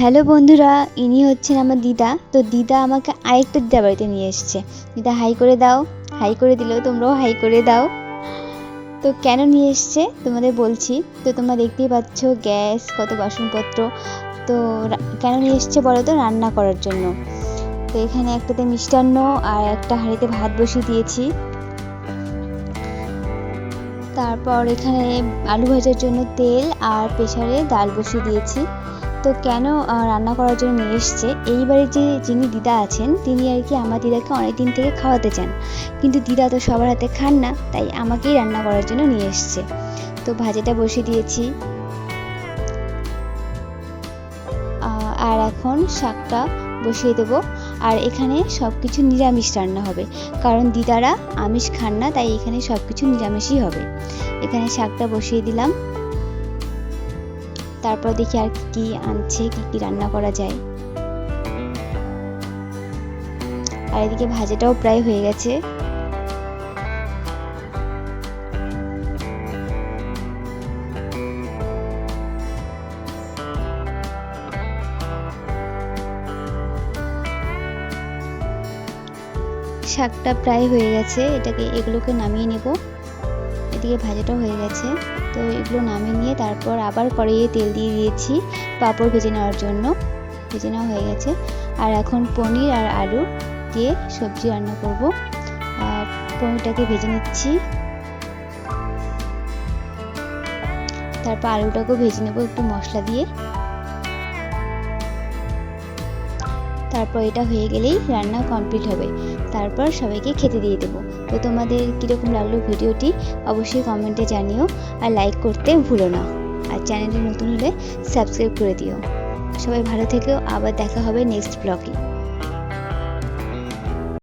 Hello বন্ধুরা, ইনি হচ্ছেন আমার দিদা। তো দিদা আমাকে আরেকটা দিদা বাড়িতে নিয়ে এসছে। দিদা হাই করে দাও। হাই করে দিলেও তোমরাও হাই করে দাও। তো কেন নিয়ে এসছে? তোমাদের বলছি। তো তোমরা দেখতেই পাচ্ছ গ্যাস, কত বাসনপত্র। তো কেন নিয়ে এসছে বলো তো? রান্না করার জন্য। তো এখানে একটাতে মিষ্টান্ন আর একটা হাঁড়িতে ভাত বসিয়ে দিয়েছি। তারপর এখানে আলু ভাজার জন্য তেল আর প্রেসারে ডাল বসিয়ে দিয়েছি। তো কেন রান্না করার জন্য নিয়ে এসছে? এইবারে যে যিনি দিদা আছেন, তিনি আর কি আমার দিদাকে অনেক দিন থেকে খাওয়াতে চান। কিন্তু দিদা তো সবার হাতে খান না, তাই আমাকেই রান্না করার জন্য নিয়ে এসছে। তো ভাজাটা বসিয়ে দিয়েছি। আর এখন শাকটা বসিয়ে দেব। আর এখানে সব কিছু নিরামিষ রান্না হবে। কারণ দিদারা আমিষ খান না, তাই এখানে সব কিছু নিরামিষই হবে। এখানে শাকটা বসিয়ে দিলাম। তারপর দেখি আর কি আনছে, কি কি রান্না করা যায়। আর এদিকে ভাজাটাও প্রায় হয়ে গেছে। শাকটা প্রায় হয়ে গেছে, এটাকে, এগুলোকে নামিয়ে নেব। এদিকে ভাজাটা হয়ে গেছে। তো এগুলো নামিয়ে নিয়ে তারপর আবার কড়াইয়ে তেল দিয়ে দিয়েছি পাঁপড় ভেজে নেওয়ার জন্য। ভেজে নেওয়া হয়ে গেছে। আর এখন পনির আর আলু দিয়ে সবজি রান্না করব। পনিরটাকে ভেজে নিচ্ছি। তারপর আলুটাকেও ভেজে নেব একটু মশলা দিয়ে। তারপর এটা হয়ে গেলেই রান্না কমপ্লিট হবে। তারপর সবাইকে খেতে দিয়ে দেবো। তো তোমাদের কীরকম লাগল ভিডিওটি অবশ্যই কমেন্টে জানিও আর লাইক করতে ভুলো না। আর চ্যানেলটি নতুন হলে সাবস্ক্রাইব করে দিও। সবাই ভালো থেকেও আবার দেখা হবে নেক্সট ব্লগে